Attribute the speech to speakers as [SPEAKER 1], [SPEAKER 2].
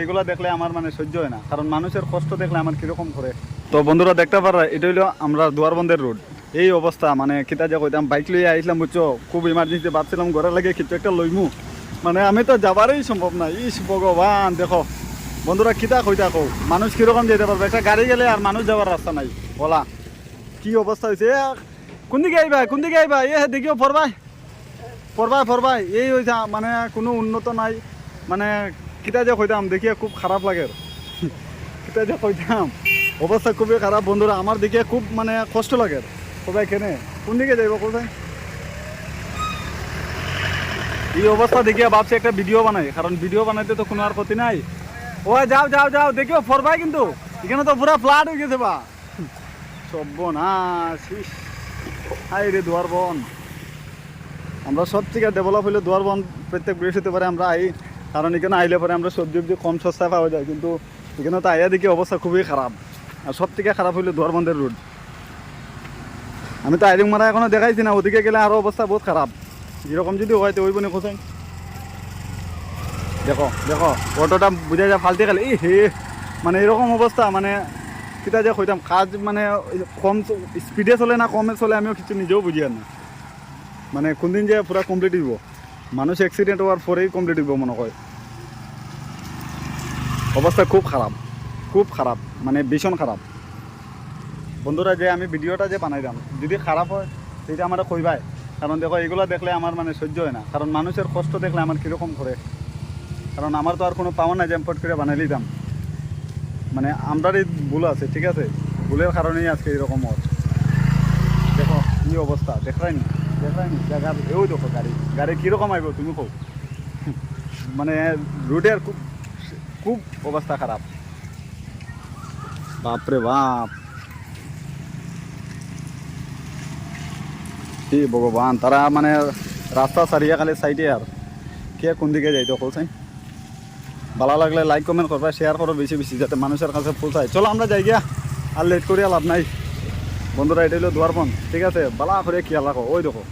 [SPEAKER 1] এগুলো দেখলে আমার মানে সহ্য হয় না। কারণ মানুষের কষ্ট দেখলে আমার কীরকম করে। তো বন্ধুরা, দেখতে পারা এটা হইল আমরা দুয়ারবন্দের রোড। এই অবস্থা মানে কিতা যে কইতাম, বাইক লইয়া আইছিলাম, বুঝছ? খুব ইমার্জেন্সি ভাবছিলাম ঘরে লাগে কিছু একটা লইমু। মানে আমি তো যাবারই সম্ভব না। ইস ভগবান, দেখো। বন্ধুরা, কিতা কইতা কও? মানুষ কীরকম যেতে পারবে? একটা গাড়ি গেলে আর মানুষ যাওয়ার রাস্তা নাই। বলা। কি অবস্থা হয়েছে কোন দিকে আইবা? কোন দিকে আইবা? এ, দেখিও ফরবাই ফরবাই ফরবাই এই হয়েছে মানে কোনো উন্নত নাই। মানে কিতা যে কইতাম দেখিয়ে খুব খারাপ লাগে। কিতা যে কইতাম অবস্থা খুবই খারাপ বন্ধুরা আমার দিকে খুব মানে কষ্ট লাগে। কোথায় কেনে? কোন দিকে যাইব কোথায় এই অবস্থা দেখিয়ে ভাবছি একটা ভিডিও বানাই কারণ ভিডিও বানাইতে তো কোনো আর ক্ষতি নাই। ও যাও যাও যাও দেখিও ফরবাই কিন্তু। এখানে তো পুরা ফ্লাট হয়ে গেছে বা। সর্বনাশ। হাই রে দুয়ার বন। আমরা সব থেকে ডেভেলপ হইলে দুয়ার বন প্রত্যেক বৃহস্পতিবারে আমরা আই। কারণ এখানে আইলে পরে আমরা সবজি উবজি কম সস্তায় পাওয়া যায়, কিন্তু এখানে তো আইয়া দেখি অবস্থা খুবই খারাপ। আর সব থেকে খারাপ হইলে দুয়ার বন্ধের রোড। আমি তো আইরিং মারা এখনও দেখাইছি না, ওদিকে গেলে আরও অবস্থা বহুত খারাপ। এরকম যদি হয় তো ওই বনে কোথায় দেখো দেখো অটোটা বুঝা যায় ফালতে গেলে এই হে মানে এরকম অবস্থা মানে কিতা যে কইতাম, কাজ মানে কম স্পিডে চলে না কমে চলে আমিও কিছু নিজেও বুঝি না। মানে কোনদিন যে পুরা কমপ্লিট হইব। মানুষ অ্যাক্সিডেন্ট হওয়ার পরেই কমপ্লিট হইব মনে হয়। অবস্থা খুব খারাপ খুব খারাপ মানে ভীষণ খারাপ। বন্ধুরা, যে আমি ভিডিওটা যে বানাইলাম, যদি খারাপ হয়, সেটা আমরা কইবাই। কারণ দেখো এগুলো দেখলে আমার মানে সহ্য হয় না। কারণ মানুষের কষ্ট দেখলে আমার কীরকম করে। কারণ আমার তো আর কোনো পাওয়া নাই যে আমি করে বানাই দিতাম। মানে আমরারই ভুল আছে, ঠিক আছে? ভুলের কারণেই আজকে এরকম হচ্ছে দেখো, কি অবস্থা, দেখাই নি। দেখাই নি জায়গার এও দেখো গাড়ি গাড়ি আইব তুমি কো মানে রোডের খুব খুব অবস্থা খারাপ। বাপরে বাপ। কি ভগবান, তারা মানে রাস্তা সারিয়া খালি সাইডে আর। কে কোন দিকে যাইতো কোথায় ভালো লাগলে লাইক কমেন্ট করবা শেয়ার করো বেশি বেশি, যাতে মানুষের কাছে পৌঁছায়। চলো, আমরা যাই গিয়া, আর লেট করিয়া লাভ নাই। বন্ধুরা এটা হলো দুয়ারবন ঠিক আছে? বালা করে খেয়াল রাখো। ওই দেখো।